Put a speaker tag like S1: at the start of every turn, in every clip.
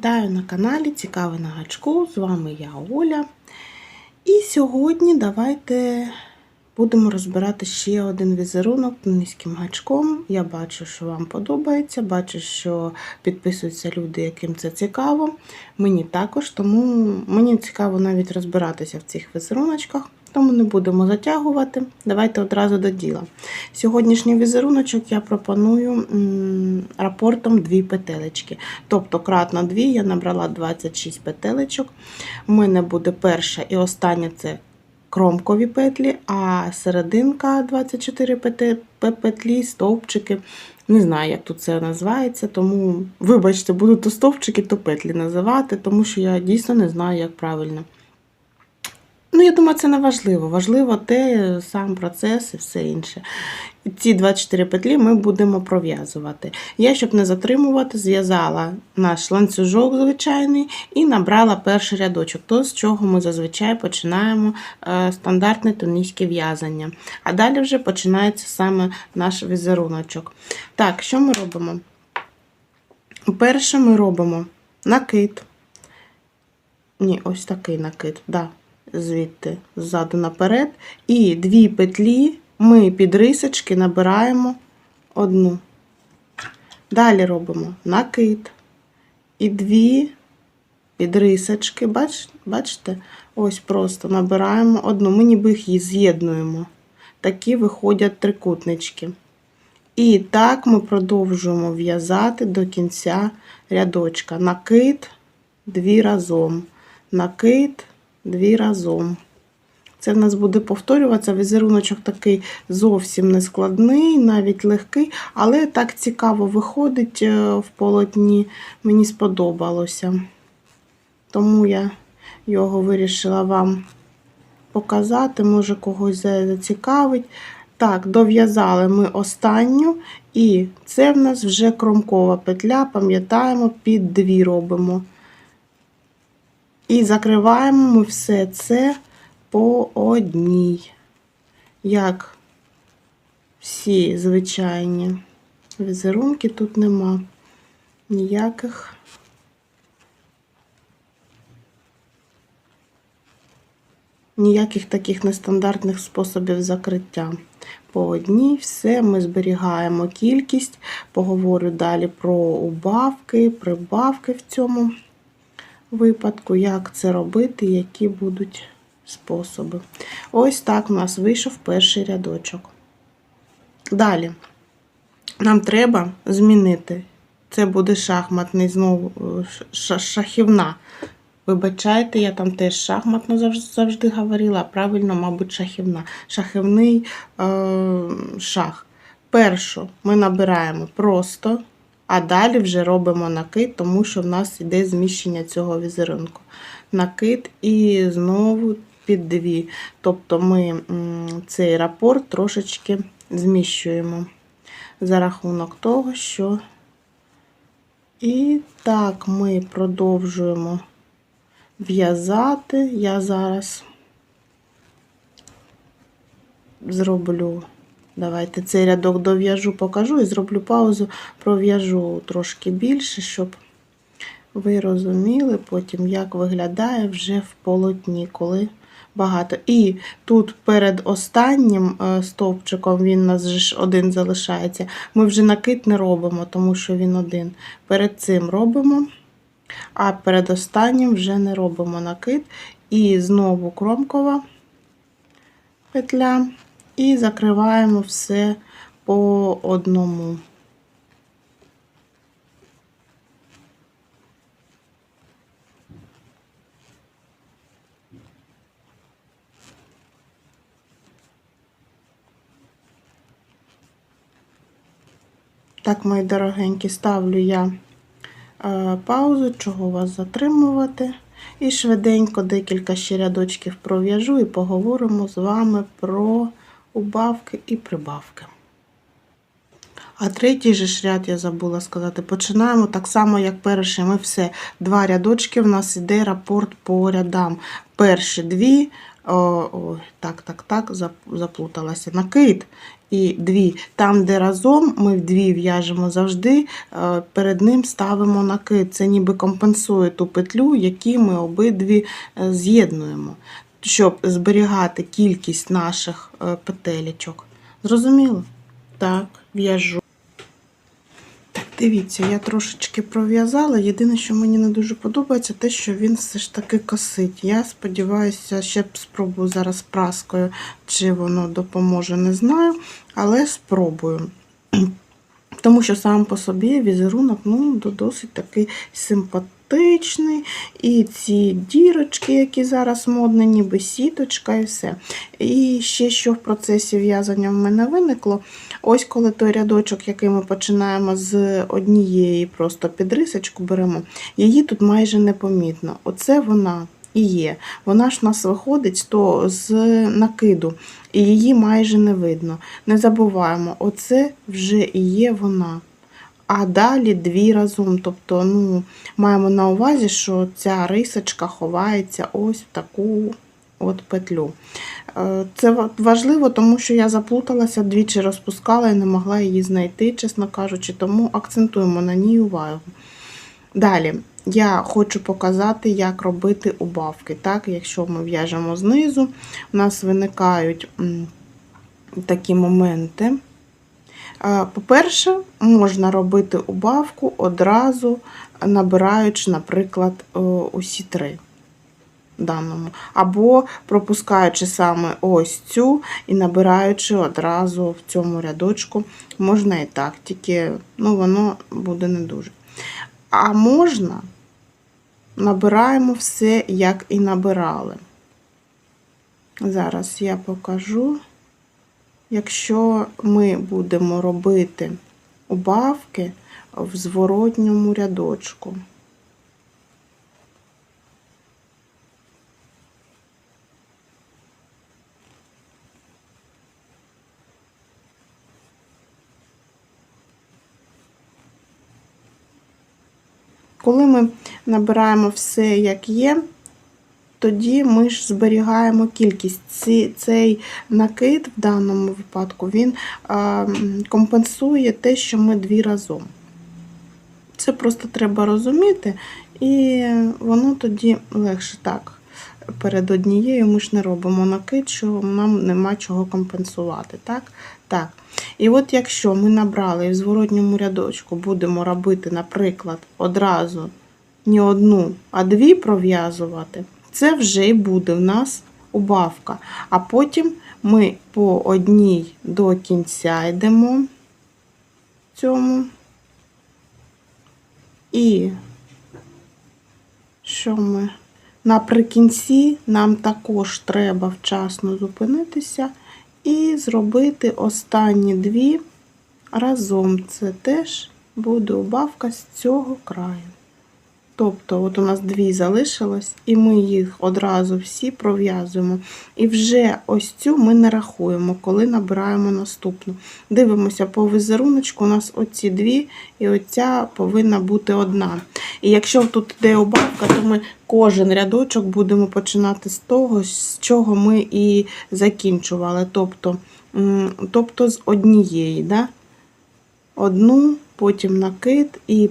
S1: Вітаю на каналі Цікаве на гачку. З вами я Оля. І сьогодні давайте будемо розбирати ще один візерунок низьким гачком. Я бачу, що вам подобається, бачу, що підписуються люди, яким це цікаво. Мені також, тому мені цікаво навіть розбиратися в цих візеруночках. Тому не будемо затягувати. Давайте одразу до діла. Сьогоднішній візеруночок я пропоную рапортом дві петелечки. Тобто кратно дві я набрала 26 петелечок. У мене буде перша і остання це кромкові петлі, а серединка 24 петлі, стовпчики. Не знаю, як тут це називається, тому, вибачте, буду то стовпчики, то петлі називати, тому що я дійсно не знаю, як правильно. Ну, я думаю, це не важливо. Важливо те, сам процес і все інше. Ці 24 петлі ми будемо пров'язувати. Я, щоб не затримувати, зв'язала наш ланцюжок звичайний і набрала перший рядочок, то з чого ми зазвичай починаємо е, стандартне тунійське в'язання. А далі вже починається саме наш візеруночок. Так, що ми робимо? Перше ми робимо накид. Ні, ось такий накид. Да звідти ззаду наперед. І дві петлі ми під рисочки набираємо одну. Далі робимо накид. І дві під рисочки, бач, бачите? Ось просто набираємо одну. Ми ніби їх з'єднуємо. Такі виходять трикутнички. І так ми продовжуємо в'язати до кінця рядочка. Накид, дві разом. Накид, дві разом. Це в нас буде повторюватися. Візеруночок такий зовсім не складний, навіть легкий, але так цікаво виходить е, в полотні. Мені сподобалося. Тому я його вирішила вам показати, може когось зацікавить. Так, дов'язали ми останню, і це в нас вже кромкова петля, пам'ятаємо, під дві робимо. І закриваємо ми все це по одній, як всі звичайні візерунки, тут нема ніяких. Ніяких таких нестандартних способів закриття. По одній все ми зберігаємо кількість, поговорю далі про убавки, прибавки в цьому випадку, як це робити, які будуть способи. Ось так у нас вийшов перший рядочок. Далі нам треба змінити. Це буде шахматний знову шахівна. Вибачайте, я там теж шахматно завжди, завжди говорила, правильно, мабуть, шахівна. Шахівний е, шах. Першу ми набираємо просто а далі вже робимо накид, тому що в нас йде зміщення цього візерунку. Накид і знову під дві. Тобто ми цей рапорт трошечки зміщуємо за рахунок того, що і так ми продовжуємо в'язати. Я зараз зроблю Давайте цей рядок дов'яжу, покажу і зроблю паузу, пров'яжу трошки більше, щоб ви розуміли потім, як виглядає вже в полотні, коли багато. І тут перед останнім е, стовпчиком він у нас ж один залишається. Ми вже накид не робимо, тому що він один. Перед цим робимо, а перед останнім вже не робимо накид. І знову кромкова петля і закриваємо все по одному. Так, мої дорогенькі, ставлю я е, паузу, чого вас затримувати. І швиденько декілька ще рядочків пров'яжу і поговоримо з вами про убавки і прибавки. А третій же ж ряд я забула сказати. Починаємо так само, як перший. Ми все. Два рядочки в нас йде рапорт по рядам. Перші дві, О, о, так, так, так, заплуталася. Накид і дві. Там, де разом ми вдві в'яжемо завжди, е, перед ним ставимо накид. Це ніби компенсує ту петлю, які ми обидві е, з'єднуємо, щоб зберігати кількість наших е, петелечок. Зрозуміло? Так, в'яжу. Так, дивіться, я трошечки пров'язала. Єдине, що мені не дуже подобається, те, що він все ж таки косить. Я сподіваюся, ще спробую зараз праскою, чи воно допоможе, не знаю, але спробую. Тому що сам по собі візерунок ну, досить такий симпатичний. І ці дірочки, які зараз модні, ніби сіточка і все. І ще що в процесі в'язання в мене виникло. Ось коли той рядочок, який ми починаємо з однієї просто підрисочку беремо, її тут майже непомітно. Оце вона і є. Вона ж у нас виходить то з накиду, і її майже не видно. Не забуваємо, оце вже і є вона. А далі дві разом. Тобто, ну, маємо на увазі, що ця рисочка ховається ось в таку от петлю. Е, Це важливо, тому що я заплуталася, двічі розпускала і не могла її знайти, чесно кажучи, тому акцентуємо на ній увагу. Далі я хочу показати, як робити убавки. Так, якщо ми в'яжемо знизу, у нас виникають такі моменти. По-перше, можна робити убавку одразу набираючи, наприклад, е, усі три даному. Або пропускаючи саме ось цю і набираючи одразу в цьому рядочку. Можна і так, тільки ну, воно буде не дуже. А можна набираємо все, як і набирали. Зараз я покажу. Якщо ми будемо робити убавки в зворотньому рядочку. Коли ми набираємо все як є, тоді ми ж зберігаємо кількість. Цей накид в даному випадку він компенсує те, що ми дві разом. Це просто треба розуміти, і воно тоді легше так. Перед однією ми ж не робимо накид, що нам нема чого компенсувати. Так? Так. І от якщо ми набрали в зворотньому рядочку будемо робити, наприклад, одразу не одну, а дві пров'язувати, це вже і буде в нас убавка. А потім ми по одній до кінця йдемо цьому. І що ми? Наприкінці нам також треба вчасно зупинитися і зробити останні дві разом. Це теж буде убавка з цього краю. Тобто, от у нас дві залишилось, і ми їх одразу всі пров'язуємо. І вже ось цю ми не рахуємо, коли набираємо наступну. Дивимося по візеруночку, у нас оці дві, і оця повинна бути одна. І якщо тут йде убавка, то ми кожен рядочок будемо починати з того, з чого ми і закінчували. Тобто, тобто з однієї. Да? Одну, потім накид і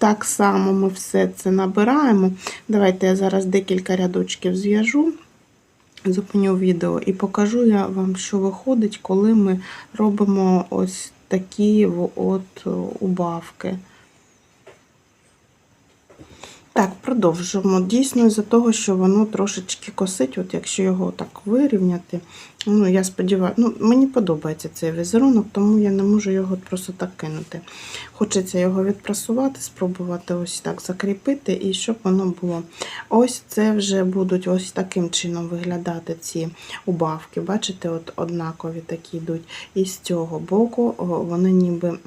S1: так само ми все це набираємо. Давайте я зараз декілька рядочків зв'яжу, зупиню відео і покажу я вам, що виходить, коли ми робимо ось такі от убавки. Так, продовжуємо. Дійсно, із-за того, що воно трошечки косить, от якщо його так вирівняти, ну, я сподіваюся, ну, мені подобається цей візерунок, тому я не можу його просто так кинути. Хочеться його відпрасувати, спробувати ось так закріпити, і щоб воно було. Ось це вже будуть ось таким чином виглядати ці убавки. Бачите, от однакові такі йдуть. І з цього боку вони ніби.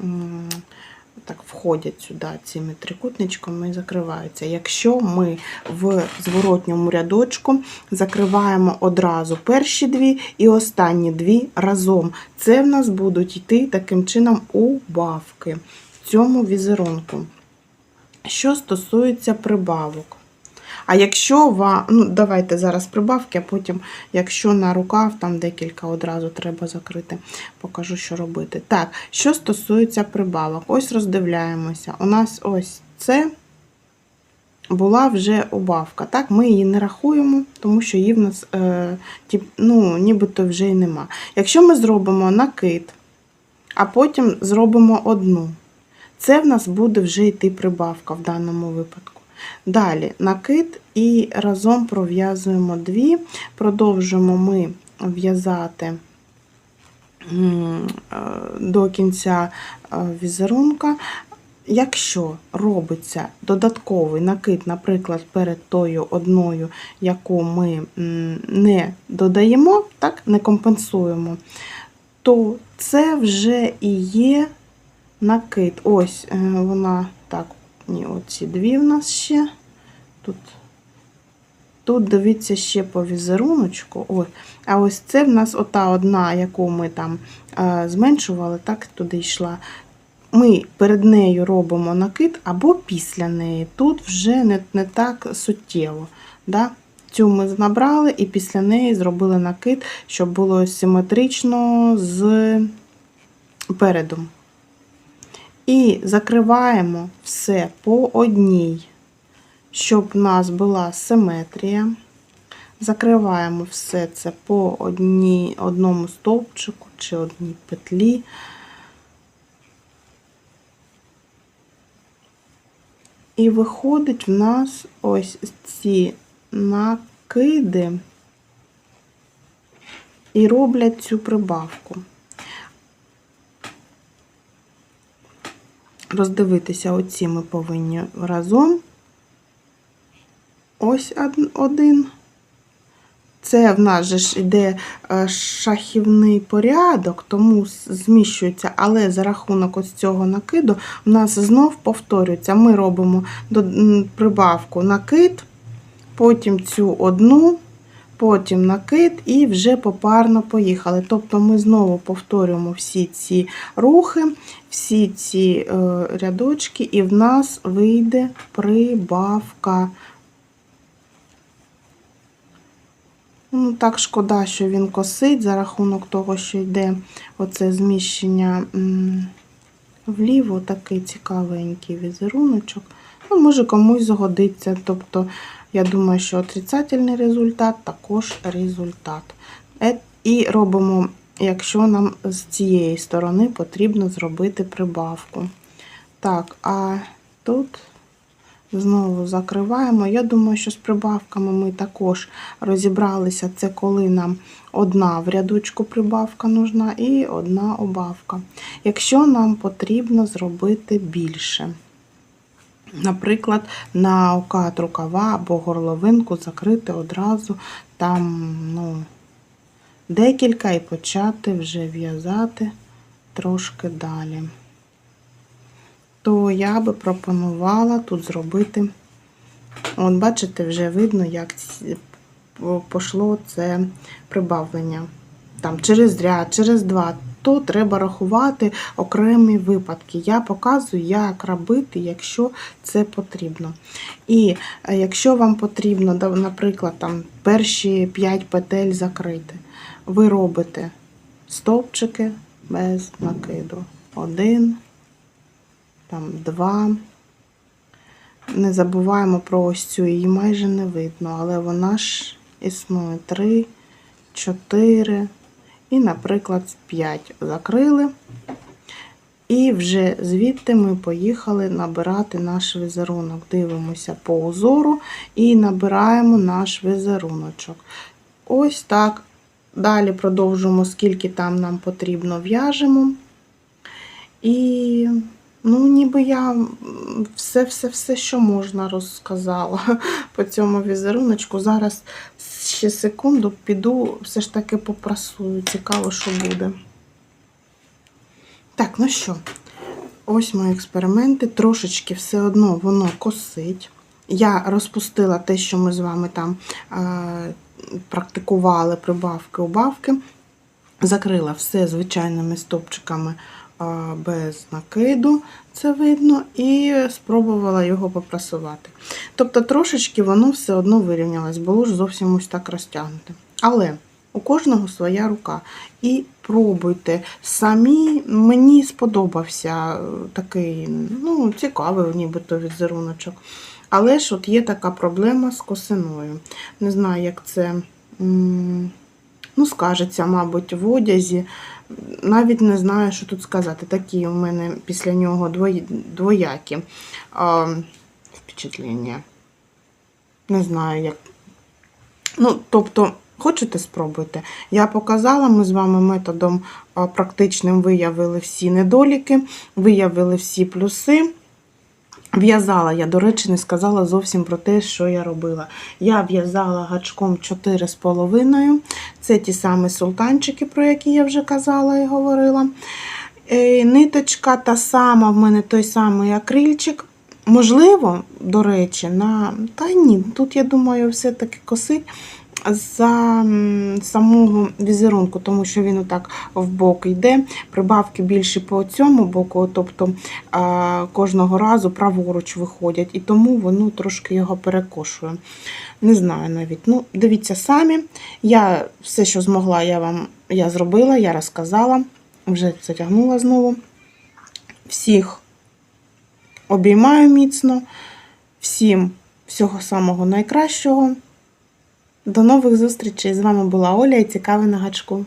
S1: Так входять сюди цими трикутничками і закриваються. Якщо ми в зворотньому рядочку закриваємо одразу перші дві і останні дві разом, це в нас будуть йти таким чином убавки в цьому візерунку. Що стосується прибавок, А якщо вам, ну давайте зараз прибавки, а потім, якщо на рукав там декілька одразу треба закрити, покажу, що робити. Так, що стосується прибавок, ось роздивляємося. У нас ось це була вже убавка. Так, ми її не рахуємо, тому що її в нас е, тип, ну, нібито вже й нема. Якщо ми зробимо накид, а потім зробимо одну, це в нас буде вже йти прибавка в даному випадку. Далі накид і разом пров'язуємо дві, продовжуємо ми в'язати е, до кінця е, візерунка. Якщо робиться додатковий накид, наприклад, перед тою одною, яку ми не додаємо, так, не компенсуємо, то це вже і є накид. Ось е, вона ні, оці дві в нас ще. Тут, тут дивіться ще по візеруночку. Ой, а ось це в нас ота одна, яку ми там е, зменшували, так туди йшла. Ми перед нею робимо накид або після неї. Тут вже не, не так суттєво. Да? Цю ми набрали і після неї зробили накид, щоб було симетрично з передом. І закриваємо все по одній, щоб в нас була симетрія. Закриваємо все це по одній, одному стовпчику чи одній петлі. І виходить в нас ось ці накиди і роблять цю прибавку. Роздивитися оці ми повинні разом. Ось один. Це в нас же ж іде е, шахівний порядок, тому зміщується, але за рахунок ось цього накиду в нас знов повторюється. Ми робимо прибавку накид, потім цю одну, потім накид і вже попарно поїхали. Тобто ми знову повторюємо всі ці рухи, всі ці е, рядочки, і в нас вийде прибавка. Ну, так шкода, що він косить за рахунок того, що йде оце зміщення вліво, такий цікавенький візеруночок. Ну, може комусь згодиться. Тобто, я думаю, що отрицательний результат також результат. Е, І робимо, якщо нам з цієї сторони потрібно зробити прибавку. Так, а тут. Знову закриваємо. Я думаю, що з прибавками ми також розібралися. Це коли нам одна в рядочку прибавка нужна і одна убавка. Якщо нам потрібно зробити більше, наприклад, на окат рукава або горловинку закрити одразу там ну, декілька і почати вже в'язати трошки далі то я би пропонувала тут зробити, от бачите, вже видно, як пошло це прибавлення. Там через ряд, через два, то треба рахувати окремі випадки. Я показую, як робити, якщо це потрібно. І е, якщо вам потрібно, наприклад, там перші 5 петель закрити, ви робите стовпчики без накиду. Один, там два. Не забуваємо про ось цю, її майже не видно, але вона ж існує три, чотири і, наприклад, п'ять закрили. І вже звідти ми поїхали набирати наш візерунок. Дивимося по узору і набираємо наш візеруночок. Ось так. Далі продовжуємо, скільки там нам потрібно, в'яжемо. І Ну, ніби я все-все-все, що можна, розказала по цьому візеруночку. Зараз ще секунду піду, все ж таки попрасую. Цікаво, що буде. Так, ну що, ось мої експерименти. Трошечки все одно воно косить. Я розпустила те, що ми з вами там е, практикували прибавки, убавки. Закрила все звичайними стопчиками без накиду, це видно, і спробувала його попрасувати. Тобто трошечки воно все одно вирівнялось, було ж зовсім ось так розтягнуте. Але у кожного своя рука. І пробуйте. Самі мені сподобався е, такий ну, цікавий нібито візеруночок. Але ж от є така проблема з косиною. Не знаю, як це ну, скажеться, мабуть, в одязі. Навіть не знаю, що тут сказати. Такі у мене після нього двоякі а, впечатлення. Не знаю, як. Ну, тобто, хочете спробуйте? Я показала, ми з вами методом практичним виявили всі недоліки, виявили всі плюси. В'язала я, до речі, не сказала зовсім про те, що я робила. Я в'язала гачком 4,5. Це ті самі султанчики, про які я вже казала і говорила. Е, Ниточка та сама, в мене той самий акрильчик. Можливо, до речі, на. Та ні, тут, я думаю, все-таки косить за самого візерунку, тому що він отак в бок йде. Прибавки більше по цьому боку, тобто кожного разу праворуч виходять, і тому воно трошки його перекошує. Не знаю навіть. Ну, дивіться самі. Я все, що змогла, я вам я зробила, я розказала, вже затягнула знову. Всіх обіймаю міцно, всім всього самого найкращого. До нових зустрічей! З вами була Оля і цікаве на гачку.